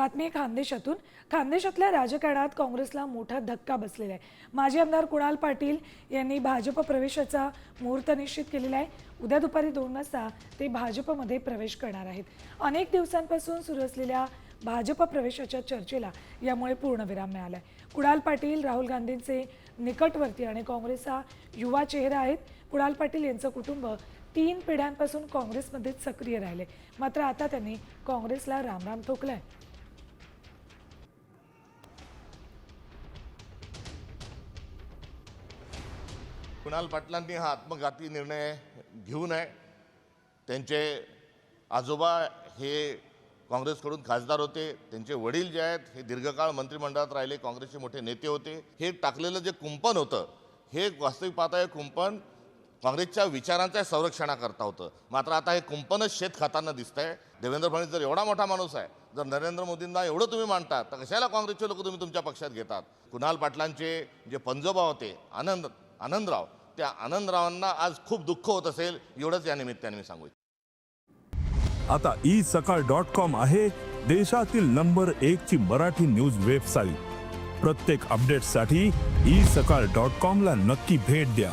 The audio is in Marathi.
बातमी आहे खानदेशातून. खानदेशातल्या राजकारणात काँग्रेसला मोठा धक्का बसलेला आहे. माजी आमदार कुणाल पाटील यांनी भाजप प्रवेशाचा मुहूर्त निश्चित केलेला आहे. उद्या दुपारी दोन वाजता ते भाजपमध्ये प्रवेश करणार आहेत. अनेक दिवसांपासून सुरू असलेल्या भाजप प्रवेशाच्या चर्चेला यामुळे पूर्णविराम मिळाला आहे कुणाल पाटील राहुल गांधींचे निकटवर्ती आणि काँग्रेसचा युवा चेहरा आहेत. कुणाल पाटील यांचं कुटुंब तीन पिढ्यांपासून काँग्रेसमध्ये सक्रिय राहिले मात्र आता त्यांनी काँग्रेसला रामराम ठोकलाय. कुणाल पाटलांनी हा आत्मघाती निर्णय घेऊ नये. त्यांचे आजोबा हे काँग्रेसकडून खासदार होते. त्यांचे वडील जे आहेत हे दीर्घकाळ मंत्रिमंडळात राहिले काँग्रेसचे मोठे नेते होते. हे टाकलेलं जे कुंपण होतं हे वास्तविक पाहता हे कुंपण काँग्रेसच्या विचारांच्या संरक्षणाकरता होतं. मात्र आता हे कुंपणच शेत खाताना दिसतंय. देवेंद्र फडणवीस जर एवढा मोठा माणूस आहे जर नरेंद्र मोदींना एवढं तुम्ही मानता तर कशाला काँग्रेसचे लोक तुम्ही तुमच्या पक्षात घेतात? कुणाल पाटलांचे जे पंजोबा होते आनंद आनंदराव. त्या आनंदरावांना आज खूप दुःख होत असेल एवढंच या निमित्ताने मी सांगू आता ई सकाळ डॉट कॉम आहे देशातील नंबर एक ची मराठी न्यूज वेबसाईट. प्रत्येक अपडेटसाठी ई सकाळ डॉट कॉम ला नक्की भेट द्या.